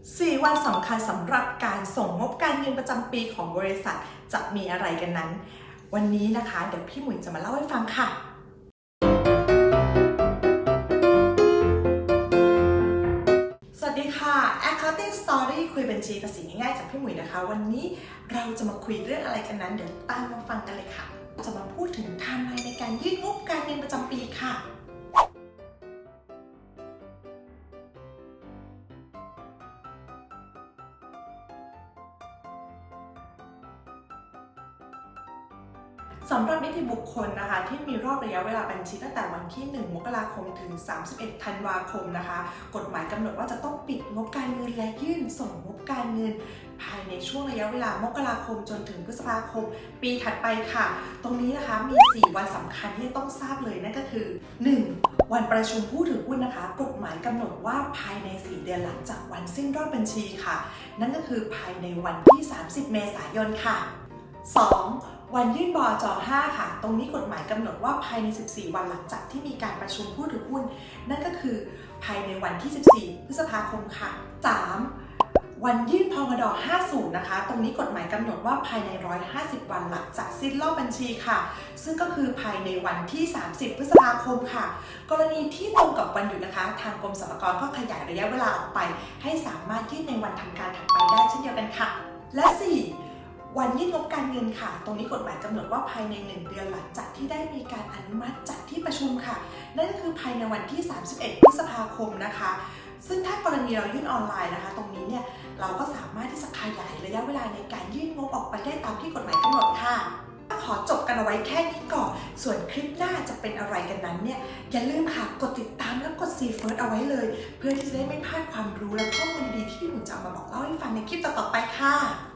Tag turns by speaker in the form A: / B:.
A: 4 วันสำคัญสำหรับการส่งงบการเงินประจำปีของบริษัทจะมีอะไรกันนั้น วันนี้นะคะเดี๋ยวพี่หมุยจะมาเล่าให้ฟังค่ะ สวัสดีค่ะ Accounting Story คุยบัญชีภาษีง่ายๆจากพี่หมุยนะคะ วันนี้เราจะมาคุยเรื่องอะไรกันนั้น เดี๋ยวตามมาฟังกันเลยค่ะ จะมาพูดถึงไทม์ไลน์ในการยื่นงบการเงินประจำ สำหรับนิติบุคคลนะคะ ที่มีรอบระยะเวลาบัญชีตั้งแต่วันที่ 1 มกราคมถึง 31 ธันวาคมนะคะ กฎหมายกำหนดว่าจะต้องปิดงบการเงินและยื่นส่งงบการเงิน ภายในช่วงระยะเวลามกราคมจนถึงพฤษภาคม ปีถัดไปค่ะ ตรงนี้นะคะมี 4 วันสำคัญที่ต้องทราบเลยนั่นก็คือ 1. วันประชุมผู้ถือหุ้นนะคะ กฎหมายกำหนดว่าภายใน 4 เดือนหลังจากวันสิ้นรอบบัญชีค่ะ นั่นก็คือภายในวันที่ 30 เมษายนค่ะ 2. วันยื่นบอจอ5ค่ะ ตรงนี้กฎหมายกำหนดว่าภายใน 14 วันหลังจากที่มีการประชุมผู้ถือหุ้น นั่นก็คือภายในวันที่ 14 พฤษภาคมค่ะ 3. วันยื่นพมดอ50 นะคะ ตรงนี้กฎหมายกำหนดว่าภายใน 150 วันหลังจากสิ้นรอบบัญชีค่ะ ซึ่งก็คือภายในวันที่ 30 พฤษภาคมค่ะ กรณีที่ตรงกับวันหยุดนะคะ ทางกรมสรรพากรก็ขยายระยะเวลาออกไป ให้สามารถยื่นในวันทำการถัดไปได้เช่นเดียวกันค่ะ และ 4. วันยื่นงบการเงินค่ะ ตรงนี้กฎหมายกำหนดว่าภายใน 1 เดือนหลังจากที่ได้มีการอนุมัติจากที่ประชุมค่ะ นั่นก็คือภายในวันที่ 31 พฤษภาคมนะคะ ซึ่งถ้ากรณีเรายื่นออนไลน์นะคะ ตรงนี้เนี่ยเราก็สามารถที่จะขยายระยะเวลาในการยื่นงบออกไปได้ตามที่กฎหมายกำหนดค่ะขอจบกันเอาไว้แค่นี้ก่อน ส่วนคลิปหน้าจะเป็นอะไรกันนั้นเนี่ย อย่าลืมค่ะ กดติดตามและกด See First เอาไว้เลย เพื่อที่จะได้ไม่พลาดความรู้และข้อมูลดีๆที่พี่หนูจะเอามาบอกเล่าให้ฟังในคลิปต่อๆไปค่ะ